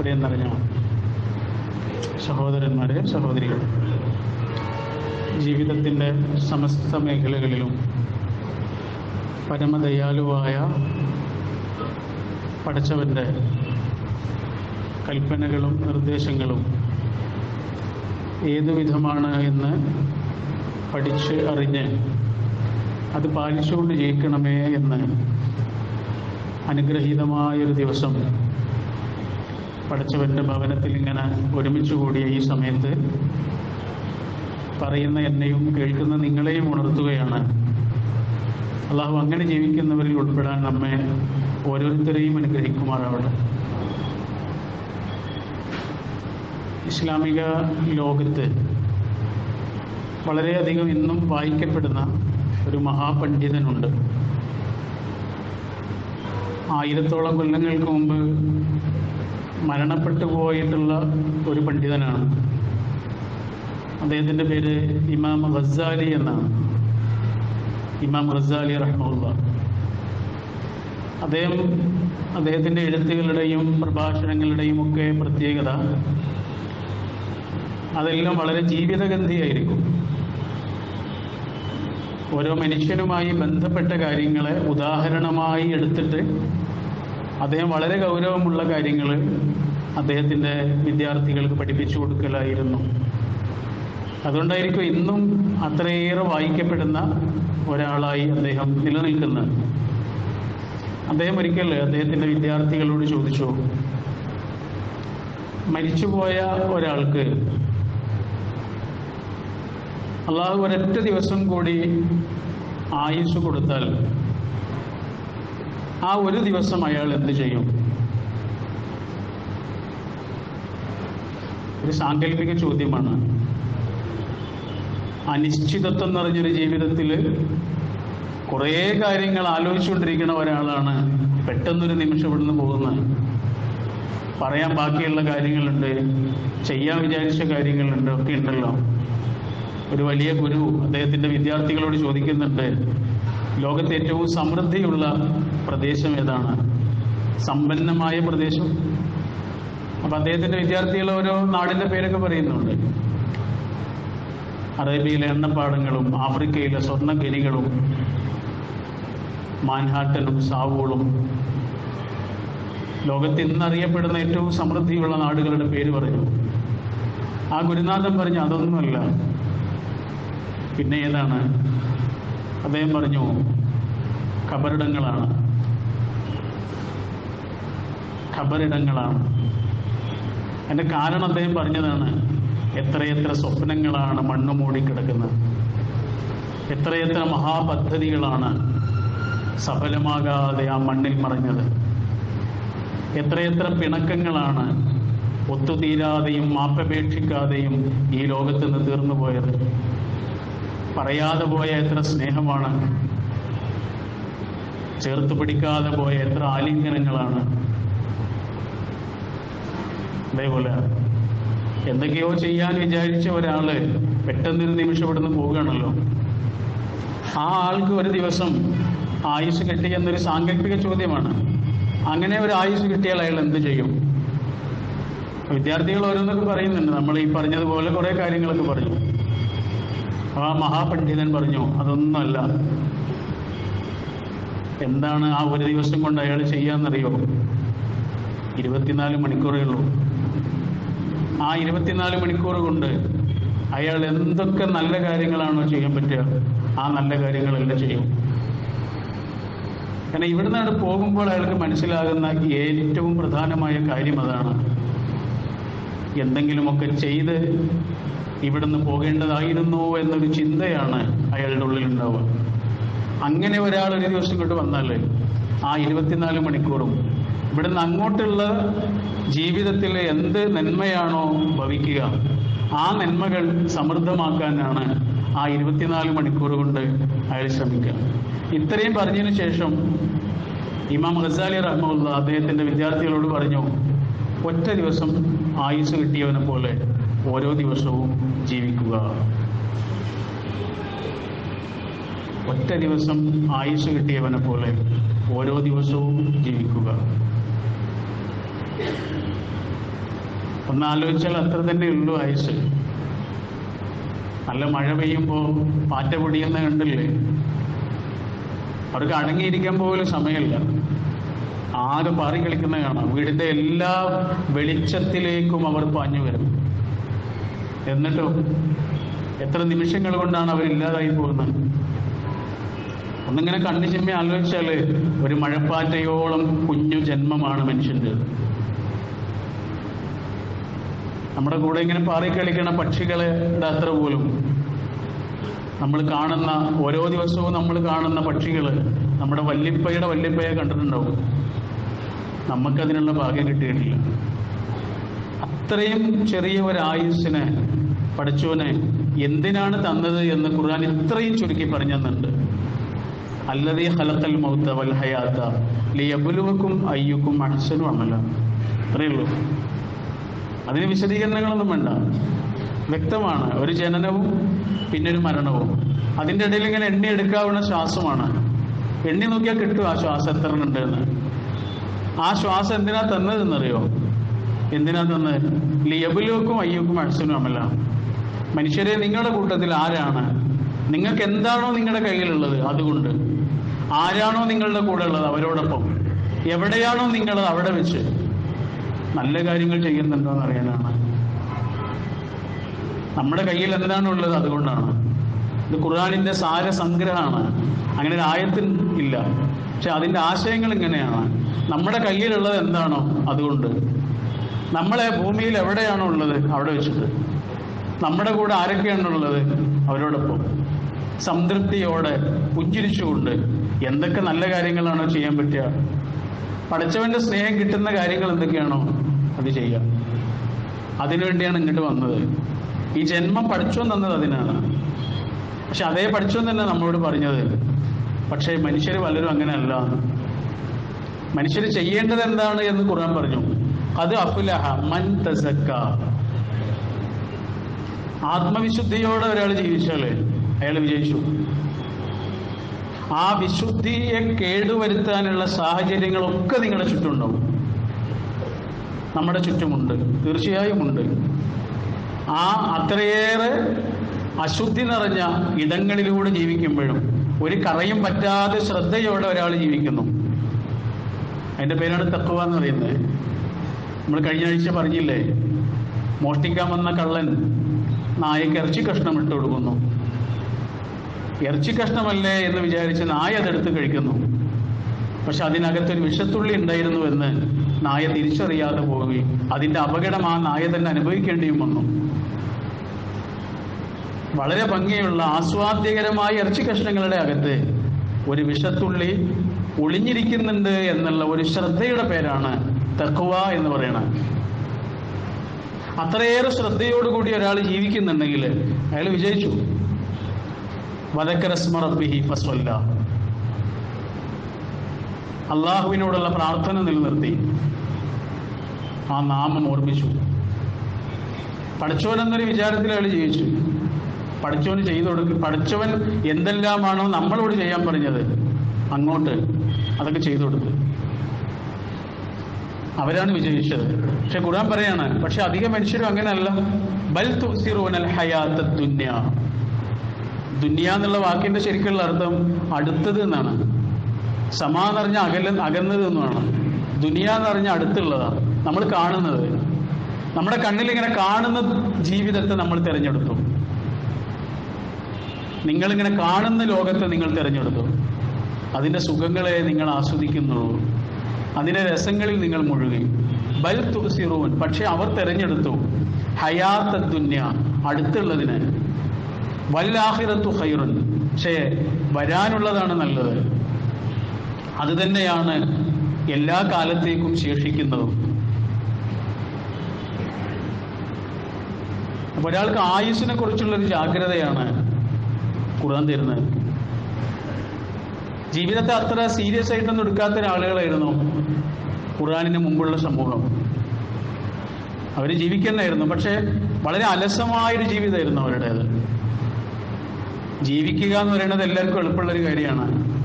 നിറഞ്ഞ സഹോദരന്മാരെ സഹോദരികൾ ജീവിതത്തിന്റെ സമസ്ത മേഖലകളിലും പരമദയാലുവായ പഠിച്ചവന്റെ കൽപ്പനകളും നിർദ്ദേശങ്ങളും ഏതു വിധമാണ് എന്ന് പഠിച്ച് അറിഞ്ഞ് അത് പാലിച്ചുകൊണ്ട് ജയിക്കണമേ എന്ന് അനുഗ്രഹീതമായൊരു ദിവസം പടച്ചവന്റെ ഭവനത്തിൽ ഇങ്ങനെ ഒരുമിച്ച് കൂടിയ ഈ സമയത്ത് പറയുന്ന എന്നെയും കേൾക്കുന്ന നിങ്ങളെയും ഉണർത്തുകയാണ്. അള്ളാഹു അങ്ങനെ ജീവിക്കുന്നവരിൽ ഉൾപ്പെടാൻ നമ്മെ ഓരോരുത്തരെയും അനുഗ്രഹിക്കുമാറാവട്ടെ. ഇസ്ലാമിക ലോകത്ത് വളരെയധികം ഇന്നും വായിക്കപ്പെടുന്ന ഒരു മഹാപണ്ഡിതനുണ്ട്. ആയിരത്തോളം കൊല്ലങ്ങൾക്ക് മുമ്പ് മരണപ്പെട്ടു പോയിട്ടുള്ള ഒരു പണ്ഡിതനാണ്. അദ്ദേഹത്തിന്റെ പേര് ഇമാം റസാലി എന്നാണ്. ഇമാം റസാലി റഹ്മുള്ള അദ്ദേഹം അദ്ദേഹത്തിന്റെ എഴുത്തുകളുടെയും പ്രഭാഷണങ്ങളുടെയും ഒക്കെ പ്രത്യേകത അതെല്ലാം വളരെ ജീവിതഗന്ധിയായിരിക്കും. ഓരോ മനുഷ്യനുമായി ബന്ധപ്പെട്ട കാര്യങ്ങളെ ഉദാഹരണമായി എടുത്തിട്ട് അദ്ദേഹം വളരെ ഗൗരവമുള്ള കാര്യങ്ങൾ അദ്ദേഹത്തിന്റെ വിദ്യാർത്ഥികൾക്ക് പഠിപ്പിച്ചു കൊടുക്കലായിരുന്നു. അതുകൊണ്ടായിരിക്കും ഇന്നും അത്രയേറെ വായിക്കപ്പെടുന്ന ഒരാളായി അദ്ദേഹം നിലനിൽക്കുന്നത്. അദ്ദേഹം ഒരിക്കൽ അദ്ദേഹത്തിന്റെ വിദ്യാർത്ഥികളോട് ചോദിച്ചു മരിച്ചുപോയ ഒരാൾക്ക് അള്ളാഹു ഒരൊറ്റ ദിവസം കൂടി ആയുസ് കൊടുത്താൽ ആ ഒരു ദിവസം അയാൾ എന്ത് ചെയ്യും? ഒരു സാങ്കല്പിക ചോദ്യമാണ്. അനിശ്ചിതത്വം നിറഞ്ഞൊരു ജീവിതത്തിൽ കുറേ കാര്യങ്ങൾ ആലോചിച്ചുകൊണ്ടിരിക്കുന്ന ഒരാളാണ് പെട്ടെന്നൊരു നിമിഷം ഇവിടുന്ന് പോകുന്നത്. പറയാൻ ബാക്കിയുള്ള കാര്യങ്ങളുണ്ട് ചെയ്യാൻ വിചാരിച്ച കാര്യങ്ങളുണ്ട് ഒക്കെ ഉണ്ടല്ലോ. ഒരു വലിയ ഗുരു അദ്ദേഹത്തിന്റെ വിദ്യാർത്ഥികളോട് ചോദിക്കുന്നുണ്ട് ലോകത്തെ ഏറ്റവും സമൃദ്ധിയുള്ള പ്രദേശം ഏതാണ്? സമ്പന്നമായ പ്രദേശം. അപ്പം അദ്ദേഹത്തിന്റെ വിദ്യാർത്ഥികൾ ഓരോ നാടിന്റെ പേരൊക്കെ പറയുന്നുണ്ട്. അറേബ്യയിലെ എണ്ണപ്പാടങ്ങളും ആഫ്രിക്കയിലെ സ്വർണഖനികളും മാൻഹാട്ടനും സാവൂളും ലോകത്ത് ഇന്നറിയപ്പെടുന്ന ഏറ്റവും സമൃദ്ധിയുള്ള നാടുകളുടെ പേര് പറഞ്ഞു ആ ഗുരുനാഥൻ പറഞ്ഞു അതൊന്നുമല്ല. പിന്നെ ഏതാണ്? അദ്ദേഹം പറഞ്ഞു ഖബറിടങ്ങളാണ്. ഖബറിടങ്ങളാണ്. എന്റെ കാരണം അദ്ദേഹം പറഞ്ഞതാണ് എത്രയെത്ര സ്വപ്നങ്ങളാണ് മണ്ണ് മൂടിക്കിടക്കുന്നത് എത്രയെത്ര മഹാപദ്ധതികളാണ് സഫലമാകാതെ ആ മണ്ണിൽ മറഞ്ഞത്. എത്രയെത്ര പിണക്കങ്ങളാണ് ഒത്തുതീരാതെയും മാപ്പപേക്ഷിക്കാതെയും ഈ ലോകത്ത് നിന്ന് തീർന്നു പോയത്. പറയാതെ പോയ എത്ര സ്നേഹമാണ്. ചേർത്ത് പിടിക്കാതെ പോയ എത്ര ആലിംഗനങ്ങളാണ്. അതേപോലെ എന്തൊക്കെയോ ചെയ്യാൻ വിചാരിച്ച ഒരാൾ പെട്ടെന്നൊരു നിമിഷം ഇവിടുന്ന് പോവുകയാണല്ലോ. ആ ആൾക്ക് ഒരു ദിവസം ആയുസ് കിട്ടി എന്നൊരു സാങ്കല്പിക ചോദ്യമാണ്. അങ്ങനെ ഒരു ആയുസ് കിട്ടിയാൽ അയാൾ എന്ത് ചെയ്യും? വിദ്യാർത്ഥികൾ ഓരോന്നൊക്കെ പറയുന്നുണ്ട്. നമ്മൾ ഈ പറഞ്ഞതുപോലെ കുറേ കാര്യങ്ങളൊക്കെ പറഞ്ഞു. ആ മഹാപണ്ഡിതൻ പറഞ്ഞു അതൊന്നുമല്ല. എന്താണ് ആ ഒരു ദിവസം കൊണ്ട് അയാൾ ചെയ്യാന്നറിയോ? ഇരുപത്തിനാല് മണിക്കൂറേ ഉള്ളൂ. ആ ഇരുപത്തിനാല് മണിക്കൂർ കൊണ്ട് അയാൾ എന്തൊക്കെ നല്ല കാര്യങ്ങളാണോ ചെയ്യാൻ പറ്റുക ആ നല്ല കാര്യങ്ങളെല്ലാം ചെയ്യും. കാരണം ഇവിടുന്ന് അവിടെ പോകുമ്പോൾ അയാൾക്ക് മനസ്സിലാകുന്ന ഏറ്റവും പ്രധാനമായ കാര്യം അതാണ് എന്തെങ്കിലുമൊക്കെ ചെയ്ത് ഇവിടുന്ന് പോകേണ്ടതായിരുന്നു എന്നൊരു ചിന്തയാണ് അയാളുടെ ഉള്ളിൽ ഉണ്ടാവുക. അങ്ങനെ ഒരാൾ ഒരു ദിവസം ഇങ്ങോട്ട് വന്നാൽ ആ ഇരുപത്തിനാല് മണിക്കൂറും ഇവിടുന്ന് അങ്ങോട്ടുള്ള ജീവിതത്തിൽ എന്ത് നന്മയാണോ ഭവിക്കുക ആ നന്മകൾ സമൃദ്ധമാക്കാനാണ് ആ ഇരുപത്തിനാല് മണിക്കൂർ കൊണ്ട് അയാൾ ശ്രമിക്കുക. ഇത്രയും പറഞ്ഞതിന് ശേഷം ഇമാം ഗസാലി റഹ്മുള്ള അദ്ദേഹത്തിന്റെ വിദ്യാർത്ഥികളോട് പറഞ്ഞു ഒറ്റ ദിവസം ആയുസ് കിട്ടിയവനെ പോലെ ഓരോ ദിവസവും ജീവിക്കുക. ഒറ്റ ദിവസം ആയുസ് കിട്ടിയവനെ പോലെ ഓരോ ദിവസവും ജീവിക്കുക. ഒന്ന് ആലോചിച്ചാൽ അത്ര തന്നെ ഉള്ളൂ ആയുസ്. നല്ല മഴ പെയ്യുമ്പോൾ പാറ്റ പൊടിയുന്ന കണ്ടില്ലേ? അവർക്ക് അടങ്ങിയിരിക്കാൻ പോലും സമയമില്ല. ആകെ പാറി കളിക്കുന്ന കാണാം. വീടിന്റെ എല്ലാ വെളിച്ചത്തിലേക്കും അവർ പാഞ്ഞു വരും എന്നിട്ടോ? എത്ര നിമിഷങ്ങൾ കൊണ്ടാണ് അവരില്ലാതായി പോകുന്നത്? ഒന്നിങ്ങനെ കണ്ണു ചെമ്മി ഒരു മഴപ്പാറ്റയോളം കുഞ്ഞു ജന്മമാണ് മനുഷ്യന്റെ നമ്മുടെ കൂടെ ഇങ്ങനെ പാറി കളിക്കുന്ന പക്ഷികളുടെ അത്ര പോലും. നമ്മൾ കാണുന്ന ഓരോ ദിവസവും നമ്മൾ കാണുന്ന പക്ഷികൾ നമ്മുടെ വല്ലിപ്പയുടെ വല്ലിപ്പയെ കണ്ടിട്ടുണ്ടാവും. നമുക്കതിനുള്ള ഭാഗ്യം കിട്ടിയിട്ടില്ല. അത്രയും ചെറിയ ഒരു ആയുസ്സിനെ പഠിച്ചുവിനെ എന്തിനാണ് തന്നത് എന്ന് ഖുർആൻ ഇത്രയും ചുരുക്കി പറഞ്ഞു തന്നുണ്ട് അല്ലതീ ഹലത്തൽ മൗത്ത വൽ ഹയാത്ത ലിയബുലുവക്കും അയ്യുക്കും അഹ്സനും അമല. അത്രയേ ഉള്ളൂ. അതിന് വിശദീകരണങ്ങളൊന്നും വേണ്ട. വ്യക്തമാണ്. ഒരു ജനനവും പിന്നെ ഒരു മരണവും. അതിന്റെ ഇടയിൽ ഇങ്ങനെ എണ്ണി എടുക്കാവുന്ന ശ്വാസമാണ്. എണ്ണി നോക്കിയാൽ കിട്ടും ആ ശ്വാസം എത്ര ഉണ്ട് എന്ന് ആ ശ്വാസം എന്തിനാ തന്നതെന്നറിയോ? എന്തിനാ തന്നത്? ലിയബിലോക്കും അയ്യോക്കും അഴ്സനും അമല മനുഷ്യരെ നിങ്ങളുടെ കൂട്ടത്തിൽ ആരാണ്? നിങ്ങൾക്ക് എന്താണോ നിങ്ങളുടെ കയ്യിലുള്ളത് അതുകൊണ്ട്. ആരാണോ നിങ്ങളുടെ കൂടെ ഉള്ളത് അവരോടൊപ്പം. എവിടെയാണോ നിങ്ങൾ അവിടെ വെച്ച്. നല്ല കാര്യങ്ങൾ ചെയ്യുന്നുണ്ടോ എന്ന് അറിയാനാണ്. നമ്മുടെ കയ്യിൽ എന്താണുള്ളത് അതുകൊണ്ടാണ്. ഇത് ഖുർആാനിന്റെ സാരസംഗ്രഹമാണ്. അങ്ങനെ ഒരു ആയത്തിൽ ഇല്ല. പക്ഷെ അതിന്റെ ആശയങ്ങൾ ഇങ്ങനെയാണ്. നമ്മുടെ കയ്യിലുള്ളത് എന്താണോ അതുകൊണ്ട്. നമ്മളെ ഭൂമിയിൽ എവിടെയാണോ ഉള്ളത് അവിടെ വെച്ചിട്ട്. നമ്മുടെ കൂടെ ആരൊക്കെയാണുള്ളത് അവരോടൊപ്പം. സംതൃപ്തിയോടെ പുഞ്ചിരിച്ചുകൊണ്ട് എന്തൊക്കെ നല്ല കാര്യങ്ങളാണോ ചെയ്യാൻ പറ്റുക? പഠിച്ചവന്റെ സ്നേഹം കിട്ടുന്ന കാര്യങ്ങൾ എന്തൊക്കെയാണോ അത് ചെയ്യുക. അതിനുവേണ്ടിയാണ് ഇങ്ങോട്ട് വന്നത്. ഈ ജന്മം പഠിച്ചു തന്നത് അതിനാണ്. പക്ഷെ അതേ പഠിച്ചു തന്നെ നമ്മളോട് പറഞ്ഞത്. പക്ഷേ മനുഷ്യർ പലരും അങ്ങനെയല്ല. മനുഷ്യർ ചെയ്യേണ്ടത് എന്താണ് എന്ന് ഖുർആൻ പറഞ്ഞു. അത് അഫുലഹ മൻ തസക്ക. ആത്മവിശുദ്ധിയോടെ ഒരാൾ ജീവിച്ചാൽ അയാൾ വിജയിച്ചു. ആ വിശുദ്ധിയെ കേടുവരുത്താനുള്ള സാഹചര്യങ്ങളൊക്കെ നിങ്ങളുടെ ചുറ്റുമുണ്ടാവും. നമ്മുടെ ചുറ്റുമുണ്ട്. തീർച്ചയായും ഉണ്ട് ആ അത്രയേറെ അശുദ്ധി നിറഞ്ഞ ഇടങ്ങളിലൂടെ ജീവിക്കുമ്പോഴും ഒരു കറയും പറ്റാതെ ശ്രദ്ധയോടെ ഒരാൾ ജീവിക്കുന്നു. അതിന്റെ പേരാണ് തക്കുവ എന്ന് പറയുന്നത്. നമ്മൾ കഴിഞ്ഞ ആഴ്ച പറഞ്ഞില്ലേ മോഷ്ടിക്കാൻ വന്ന കള്ളൻ നായക്കിറച്ചി കഷ്ണം ഇട്ട് കൊടുക്കുന്നു. ഇറച്ചി കഷ്ണമല്ലേ എന്ന് വിചാരിച്ച് നായ അതെടുത്ത് കഴിക്കുന്നു. പക്ഷെ അതിനകത്തൊരു വിഷത്തുള്ളി ഉണ്ടായിരുന്നു എന്ന് നായ തിരിച്ചറിയാതെ പോവുകയും അതിന്റെ അപകടം ആ നായ തന്നെ അനുഭവിക്കേണ്ടിയും വന്നു. വളരെ ഭംഗിയുള്ള ആസ്വാദ്യകരമായ ഇറച്ചി കഷ്ണങ്ങളുടെ അകത്ത് ഒരു വിഷത്തുള്ളി ഒളിഞ്ഞിരിക്കുന്നുണ്ട് എന്നുള്ള ഒരു ശ്രദ്ധയുടെ പേരാണ് തക്കുവ എന്ന് പറയുന്നത് അത്രയേറെ ശ്രദ്ധയോടുകൂടി ഒരാൾ ജീവിക്കുന്നുണ്ടെങ്കിൽ അയാൾ വിജയിച്ചു. ഫസ്വല്ല. അള്ളാഹുവിനോടുള്ള പ്രാർത്ഥന നിലനിർത്തി. ആ നാമം ഓർമ്മിച്ചു. പഠിച്ചവൻ എന്നൊരു വിചാരത്തിൽ അയാൾ ജീവിച്ചു. പഠിച്ചവന് ചെയ്തു കൊടുക്കും പഠിച്ചവൻ എന്തെല്ലാമാണോ നമ്മളോട് ചെയ്യാൻ പറഞ്ഞത് അങ്ങോട്ട് അതൊക്കെ ചെയ്തു കൊടുത്തു. അവരാണ് വിജയിച്ചത്. പക്ഷെ ഖുർആൻ പറയാണ് പക്ഷെ അധികം മനുഷ്യരും അങ്ങനെയല്ല. ബൽ തുസിറൂനൽ ഹയാത്ത ദുന്യ. ദുന്യ എന്നുള്ള വാക്കിന്റെ ശരിക്കുള്ള അർത്ഥം അടുത്തത് എന്നാണ്. സമാ എന്ന് പറഞ്ഞാൽ അകല അകന്നത് എന്നാണ് ദുനിയ എന്ന് പറഞ്ഞാൽ അടുത്തുള്ളതാണ്. നമ്മൾ കാണുന്നത്. നമ്മുടെ കണ്ണിൽ ഇങ്ങനെ കാണുന്ന ജീവിതത്തെ നമ്മൾ തിരഞ്ഞെടുത്തു. നിങ്ങളിങ്ങനെ കാണുന്ന ലോകത്തെ നിങ്ങൾ തിരഞ്ഞെടുത്തു. അതിന്റെ സുഖങ്ങളെ നിങ്ങൾ ആസ്വദിക്കുന്നുള്ളൂ അതിന്റെ രസങ്ങളിൽ നിങ്ങൾ മുഴുകി. ബൽ തുസിറൂൻ പക്ഷെ അവർ തിരഞ്ഞെടുത്തു. ഹയാത്ത ദുന്യ. അടുത്തുള്ളതിന്. വല്ലാഹിറത്തു ഹൈറുൻ പക്ഷേ വരാനുള്ളതാണ് നല്ലത്. അത് തന്നെയാണ് എല്ലാ കാലത്തേക്കും ശേഷിക്കുന്നതും. ഒരാൾക്ക് ആയുസിനെ കുറിച്ചുള്ള ഒരു ജാഗ്രതയാണ് ഖുർആൻ തരുന്നത്. ജീവിതത്തെ അത്ര സീരിയസ് ആയിട്ടൊന്നും എടുക്കാത്ത ഒരാളുകളായിരുന്നു ഖുർആനിന് മുമ്പുള്ള സമൂഹം. അവർ ജീവിക്കുന്നതായിരുന്നു. പക്ഷെ വളരെ അലസമായൊരു ജീവിതമായിരുന്നു അവരുടേത്. ജീവിക്കുക എന്ന് പറയുന്നത് എല്ലാവർക്കും എളുപ്പമുള്ള ഒരു കാര്യമാണ്.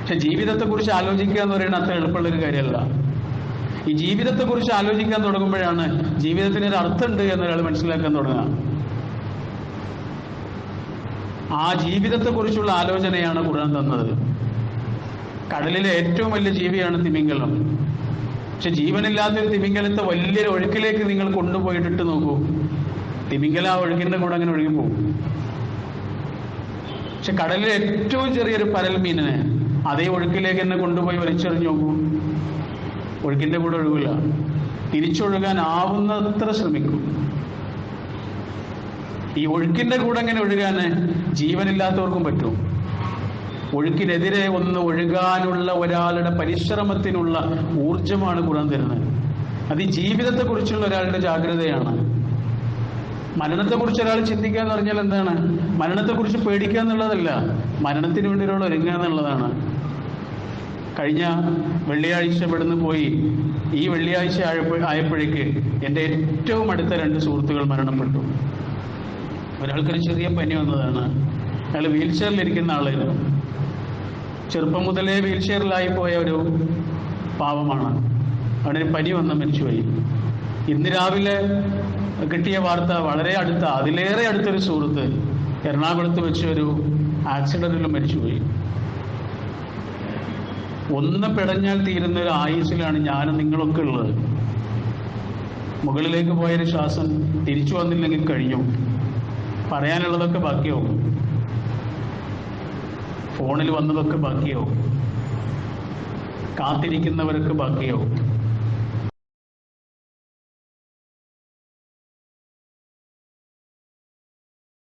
പക്ഷെ ജീവിതത്തെക്കുറിച്ച് ആലോചിക്കുക എന്ന് പറയുന്നത് അത്ര എളുപ്പമുള്ള ഒരു കാര്യമല്ല. ഈ ജീവിതത്തെക്കുറിച്ച് ആലോചിക്കാൻ തുടങ്ങുമ്പോഴാണ് ജീവിതത്തിന് ഒരു അർത്ഥമുണ്ട് എന്ന് ഒരാൾ മനസ്സിലാക്കാൻ തുടങ്ങുക. ആ ജീവിതത്തെക്കുറിച്ചുള്ള ആലോചനയാണ് ഖുർആൻ തന്നത്. കടലിലെ ഏറ്റവും വലിയ ജീവിയാണ് തിമിംഗലം. പക്ഷെ ജീവനില്ലാത്തൊരു തിമിംഗലത്തെ വലിയൊരു ഒഴുക്കിലേക്ക് നിങ്ങൾ കൊണ്ടുപോയിട്ടിട്ട് നോക്കൂ. തിമിംഗല ആ ഒഴുക്കിന്റെ കൂടെ അങ്ങനെ ഒഴുകി പോകും പക്ഷെ കടലിലെ ഏറ്റവും ചെറിയൊരു പരൽ മീനിനെ അതേ ഒഴുക്കിലേക്ക് എന്നെ കൊണ്ടുപോയി വലിച്ചെറിഞ്ഞു നോക്കൂ. ഒഴുക്കിന്റെ കൂടെ ഒഴുകില്ല. തിരിച്ചൊഴുകാൻ ആവുന്നത്ര ശ്രമിക്കും. ഈ ഒഴുക്കിന്റെ കൂടെ എങ്ങനെ ഒഴുകാന് ജീവനില്ലാത്തവർക്കും പറ്റും. ഒഴുക്കിനെതിരെ ഒന്ന് ഒഴുകാനുള്ള ഒരാളുടെ പരിശ്രമത്തിനുള്ള ഊർജമാണ് ഗുണം തരുന്നത്. അത് ജീവിതത്തെ ജീവിതത്തെക്കുറിച്ചുള്ള ഒരാളുടെ ജാഗ്രതയാണ്. മരണത്തെക്കുറിച്ച് ഒരാൾ ചിന്തിക്കുക എന്ന് പറഞ്ഞാൽ എന്താണ്? മരണത്തെ കുറിച്ച് പേടിക്കുക എന്നുള്ളതല്ല. മരണത്തിന് വേണ്ടി ഒരാൾ ഒരുങ്ങുക എന്നുള്ളതാണ്. കഴിഞ്ഞ വെള്ളിയാഴ്ച ഇവിടുന്ന് പോയി. ഈ വെള്ളിയാഴ്ച ആയപ്പോ- ആയപ്പോഴേക്ക് എന്റെ ഏറ്റവും അടുത്ത രണ്ട് സുഹൃത്തുക്കൾ മരണപ്പെട്ടു. ഒരാൾക്കൊരു ചെറിയ പനി വന്നതാണ്. അയാൾ വീൽ ചെയറിലിരിക്കുന്ന ആളായിരുന്നു. ചെറുപ്പം മുതലേ വീൽ ചെയറിലായി പോയ ഒരു പാവമാണ്. അവനൊരു പനി വന്ന് മരിച്ചുപോയി. ഇന്ന് രാവിലെ കിട്ടിയ വാർത്ത വളരെ അടുത്ത അതിലേറെ അടുത്തൊരു സുഹൃത്ത് എറണാകുളത്ത് വെച്ച് ഒരു ആക്സിഡന്റിൽ മരിച്ചുപോയി. ഒന്ന് പിടഞ്ഞാൽ തീരുന്ന ഒരു ആയുസിലാണ് ഞാനും നിങ്ങളൊക്കെ ഉള്ളത്. മുകളിലേക്ക് പോയൊരു ശ്വാസം തിരിച്ചു വന്നില്ലെങ്കിൽ കഴിഞ്ഞു. പറയാനുള്ളതൊക്കെ ബാക്കിയാവും. ഫോണിൽ വന്നതൊക്കെ ബാക്കിയാവും. കാത്തിരിക്കുന്നവരൊക്കെ ബാക്കിയാവും.